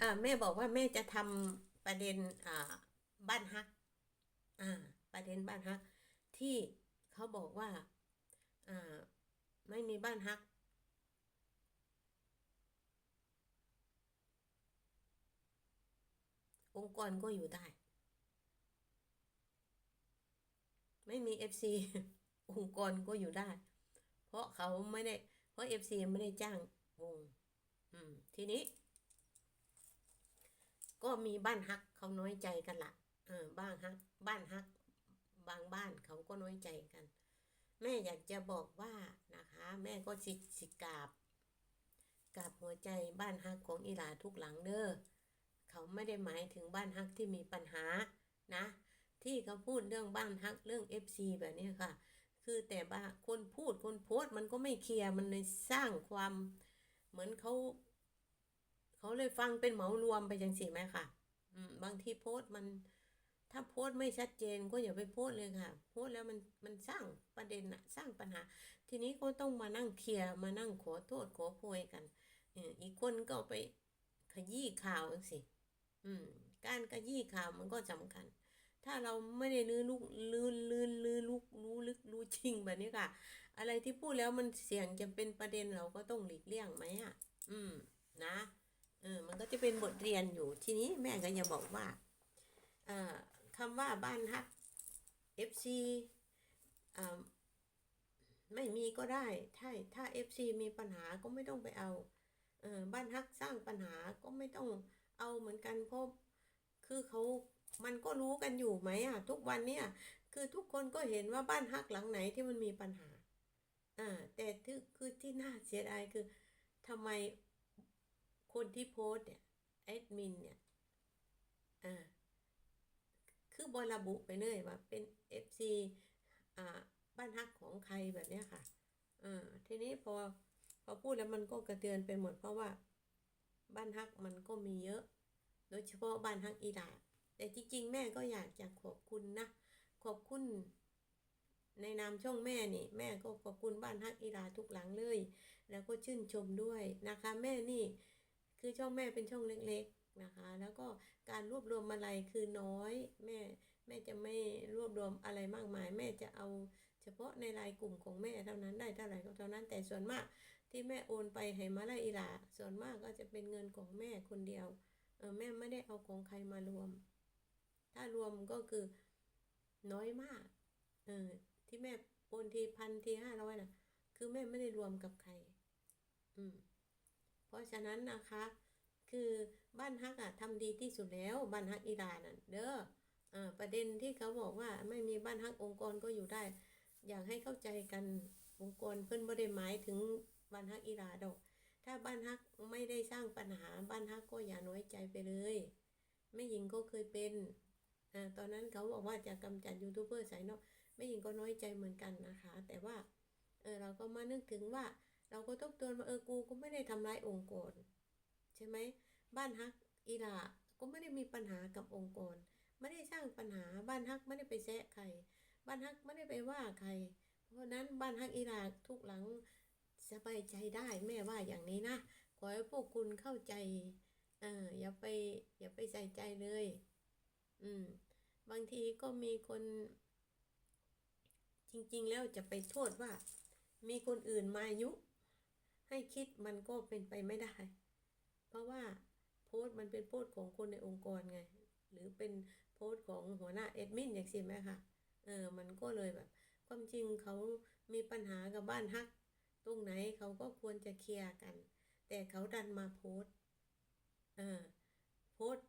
อ่าแม่บอกว่าแม่จะทำประเด็นอ่าบ้านฮักอ่าประเด็นบ้านฮัก ที่เขาบอกว่าอ่าไม่มีบ้านฮักองค์กรก็อยู่ได้ ไม่มีเอฟซีองค์กรก็อยู่ได้ เพราะเขาไม่ได้ เพราะเอฟซีไม่ได้จ้างวงอืมทีนี้ ก็มีบ้านฮักเขาน้อยใจกันละเออบ้านฮัก บ้านฮัก บางบ้านเขาก็น้อยใจกัน แม่อยากจะบอกว่านะคะ แม่ก็สิสิกราบกราบหัวใจบ้านฮักของอีหลาทุกหลังเด้อเขาไม่ได้หมายถึงบ้านฮักที่มีปัญหานะ ที่เขาพูดเรื่องบ้านฮักเรื่อง FC แบบนี้ค่ะ คือแต่ว่าคนพูดคนโพสต์มันก็ไม่เคลียร์มันเลยสร้างความเหมือนเขา เขาเลยฟังเป็นเหมารวมไปจังสิไหมค่ะ อืม บางทีโพสต์มัน ถ้าโพสต์ไม่ชัดเจนก็อย่าไปโพสต์เลยค่ะ โพสต์แล้วมันมันสร้างประเด็นอะสร้างปัญหา ทีนี้ก็ต้องมานั่งเคลียร์มานั่งขอโทษขอโพยกันอออีกคนก็ไปขยี้ข่าวสิอืม การขยี้ข่าวมันก็สำคัญ ถ้าเราไม่ได้ลื้อลุกลื้อลื้อลื้อลุกรู้ลึกรู้จริงแบบนี้ค่ะ อะไรที่พูดแล้วมันเสี่ยงจะเป็นประเด็นเราก็ต้องหลีกเลี่ยงไหมอะ อืม นะ เออมันก็จะเป็นบทเรียนอยู่ทีนี้แม่ก็จะบอกว่าเอ่อคำว่าบ้านฮัก FC อ่าไม่มีก็ได้ ถ้าถ้า FC มีปัญหาก็ไม่ต้องไปเอาเออบ้านฮักสร้างปัญหาก็ไม่ต้องเอาเหมือนกันเพราะคือเขามันก็รู้กันอยู่ไหมอะ ทุกวันเนี่ย คือทุกคนก็เห็นว่าบ้านฮักหลังไหนที่มันมีปัญหาอ่าแต่ที่คือที่น่าเสียดายคือทำไม คนที่โพสเนี่ยแอดมินเนี่ยอ่าคือบระบุไปเลยว่าเป็น FC อ่าบ้านฮักของใครแบบเนี้ยค่ะอ่าทีนี้พอพอพูดแล้วมันก็กระเตือนไปหมดเพราะว่าบ้านฮักมันก็มีเยอะ โดยเฉพาะบ้านฮักอีดาแต่จริงๆ แม่ก็อยากจะขอบคุณนะ ขอบคุณ ในนามช่องแม่นี่ แม่ก็ขอบคุณบ้านฮักอีดาทุกหลังเลย แล้วก็ชื่นชมด้วยนะคะ แม่นี่ คือช่องแม่เป็นช่องเล็กๆนะคะ แล้วก็การรวบรวมอะไรคือน้อย แม่แม่จะไม่รวบรวมอะไรมากมาย แม่จะเอาเฉพาะในรายกลุ่มของแม่เท่านั้นได้เท่าไหร่ก็เท่านั้นแต่ส่วนมากที่แม่โอนไปให้มาลาอีหลาส่วนมากก็จะเป็นเงินของแม่คนเดียวเออแม่ไม่ได้เอาของใครมารวม ถ้ารวมก็คือน้อยมากเออที่แม่โอนทีพันทีห้าร้อยนะคือแม่ไม่ได้รวมกับใคร อืม เพราะฉะนั้นนะคะ คือบ้านฮักอะทำดีที่สุดแล้วบ้านฮักอีดาน่ะเด้ออ่าประเด็นที่เขาบอกว่าไม่มีบ้านฮักองค์กรก็อยู่ได้ อยากให้เข้าใจกันองค์กรเพิ่นบ่ได้หมายถึงบ้านฮักอีดาดอก ถ้าบ้านฮักไม่ได้สร้างปัญหาบ้านฮักก็อย่าน้อยใจไปเลยแม่หญิงก็เคยเป็นอ่าตอนนั้นเขาบอกว่าจะกำจัดยูทูบเบอร์สายนอกแม่หญิงก็น้อยใจเหมือนกันนะคะ แต่ว่าเออเราก็มานึกถึงว่า เราก็ต้องตือนว่าเออกูก็ไม่ได้ทำร้ายองค์กรใช่ไหมบ้านฮักอีหลาก็ไม่ได้มีปัญหากับองค์กร ไม่ได้สร้างปัญหาบ้านฮักไม่ได้ไปแซะใคร บ้านฮักไม่ได้ไปว่าใคร เพราะนั้นบ้านฮักอีหลาทุกหลังสบายใจได้แม่ว่าอย่างนี้นะขอให้พวกคุณเข้าใจเอออย่าไปอย่าไปใส่ใจเลย อืม บางทีก็มีคน จริง ๆ แล้วจะไปโทษว่า มีคนอื่นมายุ ให้คิดมันก็เป็นไปไม่ได้ เพราะว่าโพสต์มันเป็นโพสต์ของคนในองค์กรไง หรือเป็นโพสต์ของหัวหน้าเอดมินอย่างสิไหมคะเออมันก็เลยแบบ ความจริงเขามีปัญหากับบ้านฮัก ตรงไหนเขาก็ควรจะเคลียร์กัน แต่เขาดันมาโพสต์เออโพสต์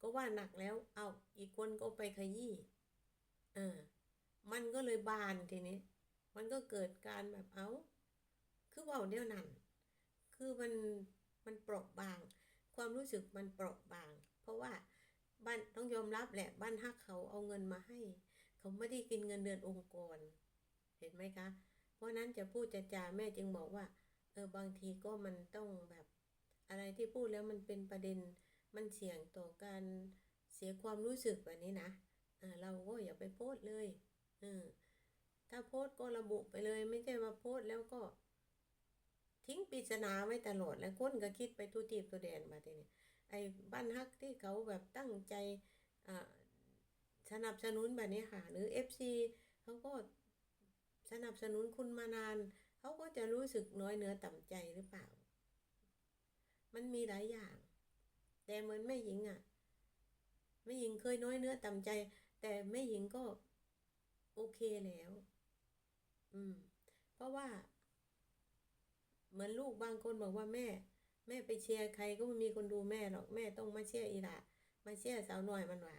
ก็ว่าหนักแล้ว เอาอีกคนก็ไปขยี้เออมันก็เลยบานทีนี้ มันก็เกิดการแบบเอ้า คือเว่าเดียวนั้น คือมันมันเปราะบาง ความรู้สึกมันเปราะบาง เพราะว่าบ้านต้องยอมรับแหละบ้านฮักเขาเอาเงินมาให้ เขาไม่ได้กินเงินเดือนองค์กร เห็นไหมคะ เพราะนั้นจะพูดจะจาแม่จึงบอกว่าเออบางทีก็มันต้องแบบ อะไรที่พูดแล้วมันเป็นประเด็นมันเสี่ยงต่อการเสียความรู้สึกแบบนี้นะอ่าเราก็อย่าไปโพสเลยเออถ้าโพสก็ระบุไปเลย ไม่ใช่ว่าโพสแล้วก็ ทิ้งปริศนาไว้ตลอดแล้วคนก็คิดไปทุทีบตัวแดนมาทีนี้ไอ้บ้านฮักที่เขาแบบตั้งใจอ่าสนับสนุนแบบนี้ค่ะ หรือ FC เขาก็สนับสนุนคุณมานาน เขาก็จะรู้สึกน้อยเนื้อต่ำใจหรือเปล่า มันมีหลายอย่าง แต่เหมือนแม่หญิงอะแม่หญิงเคยน้อยเนื้อต่ำใจ แต่แม่หญิงก็โอเคแล้ว อืม เพราะว่า เหมือนลูกบางคนบอกว่าแม่ แม่ไปเชียร์ใครก็ไม่มีคนดูแม่หรอกแม่ต้องมาเชียร์อีหละมาเชียร์สาวน้อยมันว่า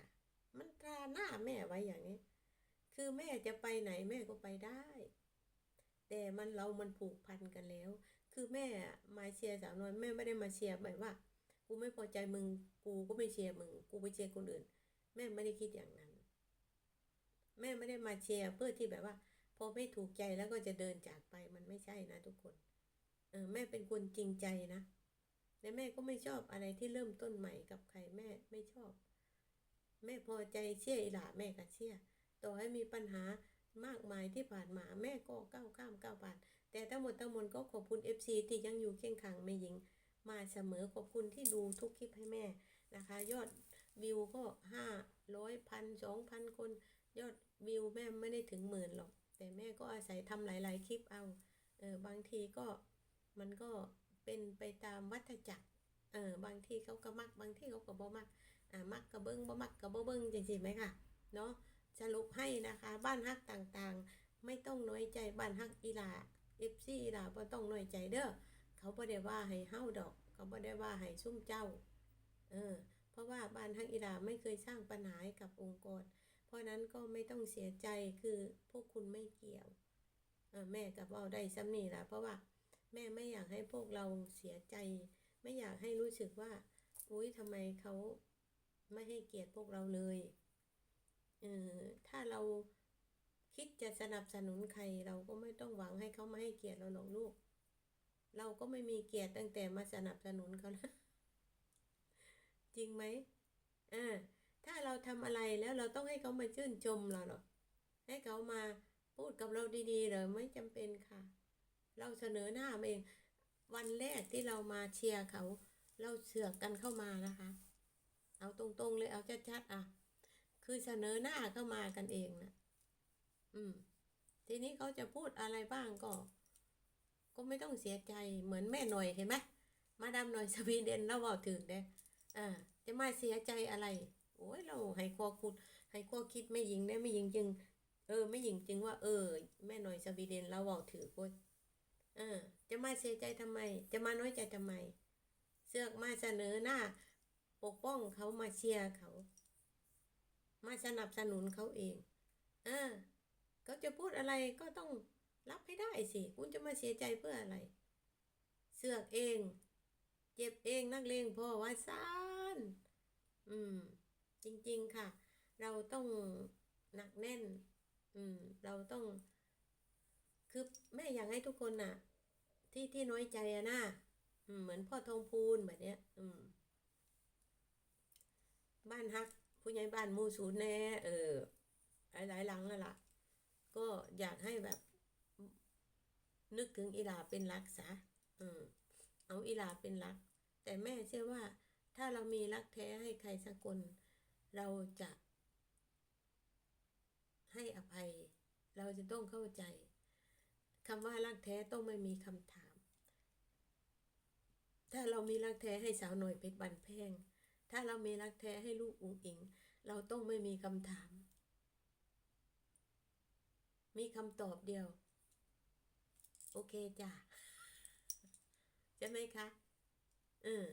มันตราหน้าแม่ไว้อย่างนี้ คือแม่จะไปไหนแม่ก็ไปได้ แต่มันเรามันผูกพันกันแล้ว คือแม่มาเชียร์สาวน้อยแม่ไม่ได้มาเชียร์หมายว่ากูไม่พอใจมึงกูก็ไม่เชียร์มึงกูไปเชียร์คนอื่น แม่ไม่ได้คิดอย่างนั้น แม่ไม่ได้มาเชียร์เพื่อที่แบบว่าพอไม่ถูกใจแล้วก็จะเดินจากไปมันไม่ใช่นะทุกคน แม่เป็นคนจริงใจนะและแม่ก็ไม่ชอบอะไรที่เริ่มต้นใหม่กับใครแม่ไม่ชอบ แม่พอใจเชื่ออีหล่าแม่ก็เชื่อต่อให้มีปัญหามากมายที่ผ่านมาแม่ก็ก้าวข้ามก้าวผ่าน แต่ทั้งหมดทั้งมวลก็ขอบคุณ FC ที่ยังอยู่เคียงข้างแม่หญิง มาเสมอขอบคุณที่ดูทุกคลิปให้แม่นะคะ ยอดวิวก็ห้าร้อยพันสองพันคน ยอดวิวแม่ไม่ได้ถึงหมื่นหรอก แต่แม่ก็อาศัยทำหลาย ๆ คลิปเอาเออบางทีก็ มันก็เป็นไปตามวัฏจักรเออบางที่เขาก็มัก บางที่เขาก็บ่มักอ่ามักก็เบิ้งบ่มักก็บ่เบิ้งจริงๆไหมค่ะเนาะสรุปให้นะคะ บ้านฮักต่างๆ ไม่ต้องน้อยใจบ้านฮักอีหลาเอฟซีอีหลาบ่ต้องน้อยใจเด้อเขาบ่ได้ว่าให้เฮาดอก เขาบ่ได้ว่าให้ซุ่มเจ้าเออเพราะว่าบ้านฮักอีหลาไม่เคยสร้างปัญหาให้กับองค์กร เพราะนั้นก็ไม่ต้องเสียใจคือพวกคุณไม่เกี่ยวเออแม่กับเว่าได้ซ้ำนี่ล่ะเพราะว่า แม่ไม่อยากให้พวกเราเสียใจ ไม่อยากให้รู้สึกว่าอุ้ยทำไมเขาไม่ให้เกียรติพวกเราเลยเออถ้าเราคิดจะสนับสนุนใครเราก็ไม่ต้องหวังให้เขามาให้เกียรติเราหรอกลูก เราก็ไม่มีเกียรติตั้งแต่มาสนับสนุนเขานะจริงไหมอ่าถ้าเราทำอะไรแล้วเราต้องให้เขามาชื่นชมเราหรอกให้เขามาพูดกับเราดีๆเลยไม่จำเป็นค่ะ เราเสนอหน้ามาเอง วันแรกที่เรามาเชียร์เขา เราเสือกกันเข้ามานะคะ เอาตรงๆเลยเอาชัดๆอะ คือเสนอหน้าเข้ามากันเองนะอืม ทีนี้เขาจะพูดอะไรบ้างก็ ก็ไม่ต้องเสียใจเหมือนแม่หน่อยเห็นไหมมาดามหน่อยสวีเดนเราบอกถึงเด้อ่าจะมาเสียใจอะไร โอ้ยเราให้ข้อคุดให้ข้อคิดไม่หญิงได้ไม่หญิงจึง เออ ไม่หญิงจึงว่า เออ แม่หน่อยสวีเดนเราบอกถือเว้ย เออ จะมาเสียใจทำไม จะมาน้อยใจทำไม เสือกมาเสนอหน้า ปกป้องเขามาเชียร์เขา มาสนับสนุนเขาเอง เออเขาจะพูดอะไรก็ต้องรับให้ได้สิ คุณจะมาเสียใจเพื่ออะไร เสือกเอง เจ็บเองนักเลงพ่อว่าซานอืม จริง ๆ ค่ะ เราต้องหนักแน่น อืม เราต้อง คือแม่อยากให้ทุกคนน่ะ ที่ที่น้อยใจอะนะเหมือนพ่อทองพูนแบบเนี้ย อืม บ้านฮัก ผู้ใหญ่บ้านมูศูนย์แน่เออหลายหลังแล้วล่ะ ก็อยากให้แบบ นึกถึงอีหลาเป็นรักษะอืมเอาอีหลาเป็นรัก แต่แม่เชื่อว่า ถ้าเรามีรักแท้ให้ใครสักคนเราจะให้อภัย เราจะต้องเข้าใจ คำว่ารักแท้ต้องไม่มีคำถาม ถ้าเรามีรักแท้ให้สาวหน่อยเพชรบันแพง ถ้าเรามีรักแท้ให้ลูกอุ๋งอิง เราต้องไม่มีคำถาม มีคำตอบเดียว โอเคจ้ะใช่ไหมคะเออ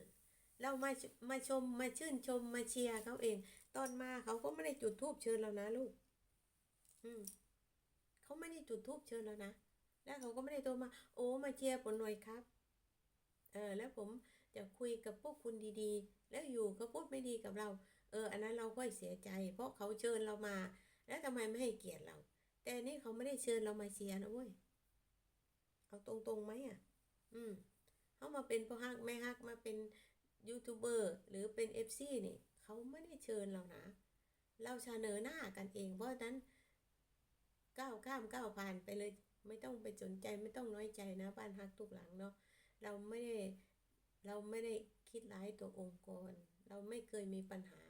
เรามามาชมมาชื่นชมมาเชียร์เขาเอง ตอนมาเขาก็ไม่ได้จุดทูบเชิญเรานะลูก อืมเขาไม่ได้จุดทูบเชิญเรานะ แล้วเขาก็ไม่ได้โทรมา โอ้มาเชียร์ผมหน่อยครับเออแล้วผมจะคุยกับพวกคุณดีๆ แล้วอยู่เขาพูดไม่ดีกับเรา เออ อันนั้นเราค่อยเสียใจ เพราะเขาเชิญเรามา แล้วทำไมไม่ให้เกียรติเรา แต่นี่เขาไม่ได้เชิญเรามาเชียร์นะเว้ยเอาตรงๆไหมอะ อืมเขามาเป็นพ่อฮักแม่ฮักมาเป็นยูทูบเบอร์หรือเป็นเอฟซีนี่เขาไม่ได้เชิญเรานะ เราเสนอหน้ากันเอง เพราะฉะนั้นก้าวข้ามก้าวผ่านไปเลย ไม่ต้องไปสนใจไม่ต้องน้อยใจนะ บ้านฮักทุกหลังเนาะเราไม่ได้เราไม่ได้คิดร้ายตัวองค์กร เราไม่เคยมีปัญหา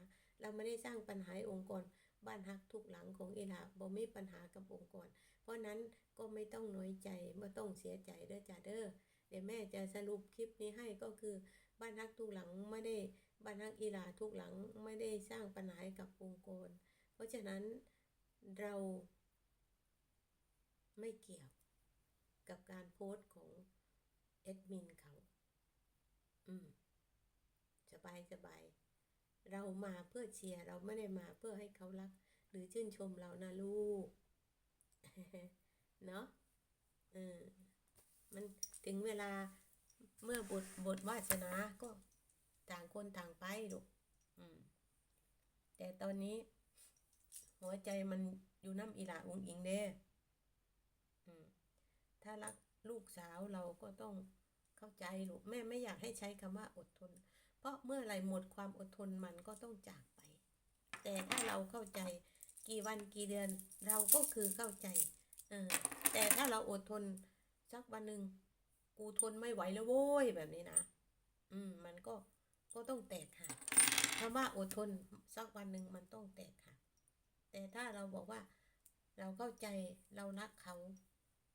เราไม่ได้สร้างปัญหาองค์กร บ้านฮักทุกหลังของอิลาบ่มีปัญหากับองค์กร เพราะนั้นก็ไม่ต้องน้อยใจไม่ต้องเสียใจเด้อจ้าเด้อเดี๋ยวแม่จะสรุปคลิปนี้ให้ก็คือบ้านฮักทุกหลังไม่ได้บ้านฮักอิลาทุกหลังไม่ได้สร้างปัญหากับองค์กร เพราะฉะนั้นเรา ไม่เกี่ยวกับการโพสต์ของแอดมินเขา อืม สบายสบาย เรามาเพื่อเชียร์เราไม่ได้มาเพื่อให้เขารัก หรือชื่นชมเรานะลูก เนาะเออมันถึงเวลาเมื่อบทบทวาสนาก็ต่างคนต่างไปลูกอืม แต่ตอนนี้ หัวใจมันอยู่น้ำอีหลาอุงอิงเด้อ ถ้ารักลูกสาวเราก็ต้องเข้าใจลูกแม่ไม่อยากให้ใช้คำว่าอดทน เพราะเมื่อไรหมดความอดทนมันก็ต้องจากไป แต่ถ้าเราเข้าใจกี่วันกี่เดือนเราก็คือเข้าใจเออแต่ถ้าเราอดทนสักวันหนึ่งกูทนไม่ไหวแล้วโว้ยแบบนี้นะ อืม มันก็ก็ต้องแตกหักคำว่าอดทนสักวันหนึ่งมันต้องแตกหักแต่ถ้าเราบอกว่าเราเข้าใจเรารักเขา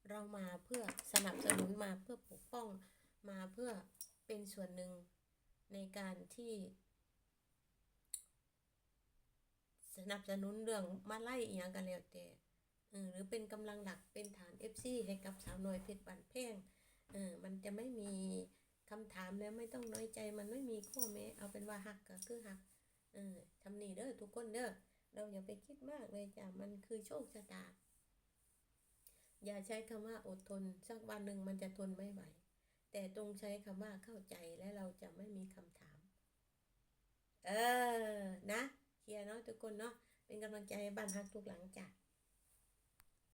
เรามาเพื่อสนับสนุนมาเพื่อปกป้องมาเพื่อเป็นส่วนหนึ่งในการที่ สนับสนุนเรื่องมาไล่อหย่างกันแล้วแต่เออหรือเป็นกำลังหลักเป็นฐาน FC ให้กับสาวน้อยเพชรบันแพงเออมันจะไม่มีคำถามแล้วไม่ต้องน้อยใจมันไม่มีข้อแม้เอาเป็นว่าหักก็คือหักเออทำนี่เด้อทุกคนเด้อเราอย่าไปคิดมากเลยจ้ะมันคือโชคชะตา อย่าใช้คำว่าอดทน สักวันหนึ่งมันจะทนไม่ไหว แต่ตรงใช้คำว่าเข้าใจและเราจะไม่มีคำถาม เออ นะ เคลียร์เนาะทุกคนเนาะ เป็นกำลังใจให้บ้านฮักทุกหลังจ้ะ